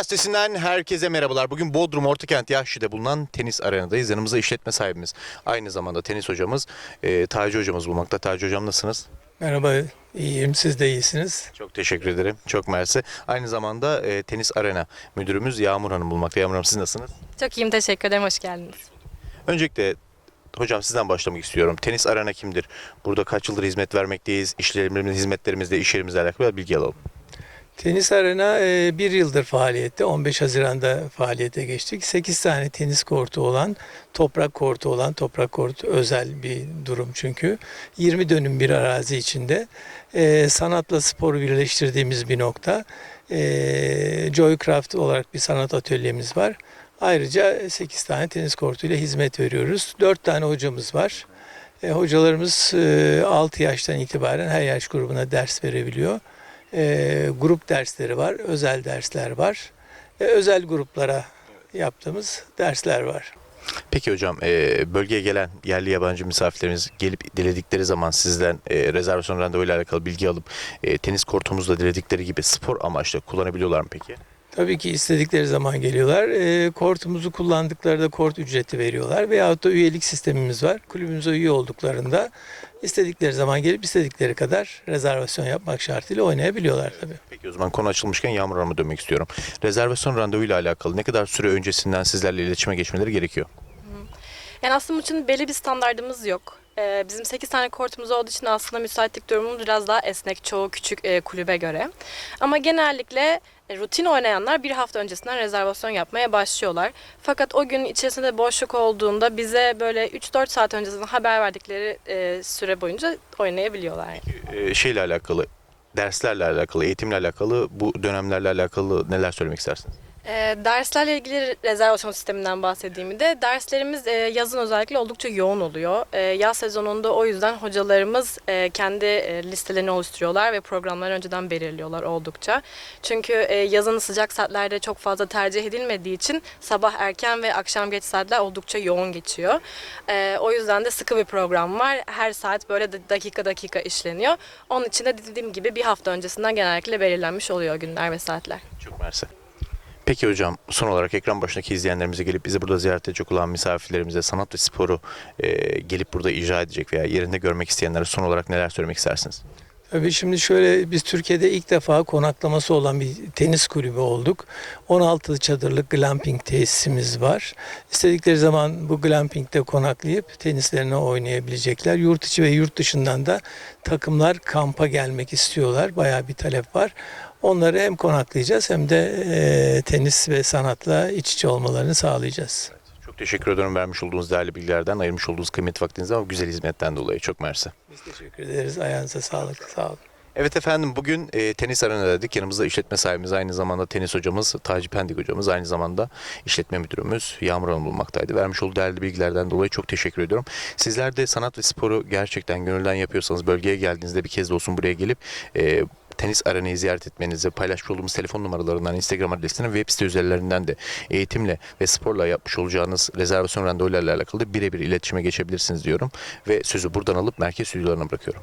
Gazetesi'nden herkese merhabalar. Bugün Bodrum Ortakent Yahşi'de bulunan tenis arenadayız. Yanımızda işletme sahibimiz, aynı zamanda tenis hocamız, e, Taci hocamız bulmakta. Taci hocam nasılsınız? Merhaba, iyiyim. Siz de iyisiniz. Çok teşekkür ederim. Çok mersi. Aynı zamanda e, tenis arena müdürümüz Yağmur Hanım bulmakta. Yağmur Hanım siz nasılsınız? Çok iyiyim teşekkür ederim hoş geldiniz. Öncelikle hocam sizden başlamak istiyorum. Tenis arena kimdir? Burada kaç yıldır hizmet vermekteyiz? İşlerimiz, hizmetlerimizle, iş yerimizle alakalı bilgi alalım. Tenis Arena e, bir yıldır faaliyette. 15 Haziran'da faaliyete geçtik. 8 tane tenis kortu olan, toprak kortu olan, toprak kortu özel bir durum çünkü. 20 dönüm bir arazi içinde e, sanatla sporu birleştirdiğimiz bir nokta. E, Joycraft olarak bir sanat atölyemiz var. Ayrıca 8 tane tenis kortu ile hizmet veriyoruz. 4 tane hocamız var. Hocalarımız e, 6 yaştan itibaren her yaş grubuna ders verebiliyor. E, grup dersleri var, özel dersler var. E, özel gruplara yaptığımız dersler var. Peki hocam e, bölgeye gelen yerli yabancı misafirlerimiz gelip diledikleri zaman sizden e, rezervasyon randevuyla alakalı bilgi alıp e, tenis kortumuzda diledikleri gibi spor amaçlı kullanabiliyorlar mı peki? Tabii ki istedikleri zaman geliyorlar. E, kortumuzu kullandıklarında kort ücreti veriyorlar. Veyahut da üyelik sistemimiz var. Kulübümüze üye olduklarında istedikleri zaman gelip istedikleri kadar rezervasyon yapmak şartıyla oynayabiliyorlar tabii. Peki o zaman konu açılmışken Yağmur Hanım'a dönmek istiyorum. Rezervasyon randevuyla alakalı ne kadar süre öncesinden sizlerle iletişime geçmeleri gerekiyor? Yani aslında bunun için belli bir standardımız yok. Ee, bizim 8 tane kortumuz olduğu için aslında müsaitlik durumumuz biraz daha esnek çoğu küçük e, kulübe göre. Ama genellikle rutin oynayanlar bir hafta öncesinden rezervasyon yapmaya başlıyorlar. Fakat o gün içerisinde boşluk olduğunda bize böyle 3-4 saat öncesinden haber verdikleri e, süre boyunca oynayabiliyorlar. E, şeyle alakalı, derslerle alakalı, eğitimle alakalı, bu dönemlerle alakalı neler söylemek istersiniz? E, derslerle ilgili rezervasyon sisteminden bahsettiğimde de derslerimiz e, yazın özellikle oldukça yoğun oluyor. E, yaz sezonunda o yüzden hocalarımız e, kendi e, listelerini oluşturuyorlar ve programları önceden belirliyorlar oldukça. Çünkü e, yazın sıcak saatlerde çok fazla tercih edilmediği için sabah erken ve akşam geç saatler oldukça yoğun geçiyor. E, o yüzden de sıkı bir program var. Her saat böyle dakika dakika işleniyor. Onun için de dediğim gibi bir hafta öncesinden genellikle belirlenmiş oluyor günler ve saatler. Çok mersi. Peki hocam son olarak ekran başındaki izleyenlerimize gelip bizi burada ziyaret edecek olan misafirlerimize sanat ve sporu e, gelip burada icra edecek veya yerinde görmek isteyenlere son olarak neler söylemek istersiniz? Tabii şimdi şöyle biz Türkiye'de ilk defa konaklaması olan bir tenis kulübü olduk. 16 çadırlık glamping tesisimiz var. İstedikleri zaman bu glampingde konaklayıp tenislerini oynayabilecekler. Yurt içi ve yurt dışından da takımlar kampa gelmek istiyorlar. Bayağı bir talep var. Onları hem konaklayacağız hem de e, tenis ve sanatla iç içe olmalarını sağlayacağız. Teşekkür ederim vermiş olduğunuz değerli bilgilerden, ayırmış olduğunuz kıymetli vaktinizden ve güzel hizmetten dolayı. Çok mersi. Biz teşekkür ederiz. Ayağınıza sağlık. Sağ olun. Evet efendim bugün e, tenis arenadaydık. Yanımızda işletme sahibimiz aynı zamanda tenis hocamız Taci Pendik hocamız aynı zamanda işletme müdürümüz Yağmur Hanım bulmaktaydı. Vermiş olduğu değerli bilgilerden dolayı çok teşekkür ediyorum. Sizler de sanat ve sporu gerçekten gönülden yapıyorsanız bölgeye geldiğinizde bir kez de olsun buraya gelip e, tenis arenayı ziyaret etmenizi, paylaşmış olduğumuz telefon numaralarından, Instagram adresinden, web site üzerlerinden de eğitimle ve sporla yapmış olacağınız rezervasyon randevularıyla alakalı birebir iletişime geçebilirsiniz diyorum. Ve sözü buradan alıp merkez stüdyolarına bırakıyorum.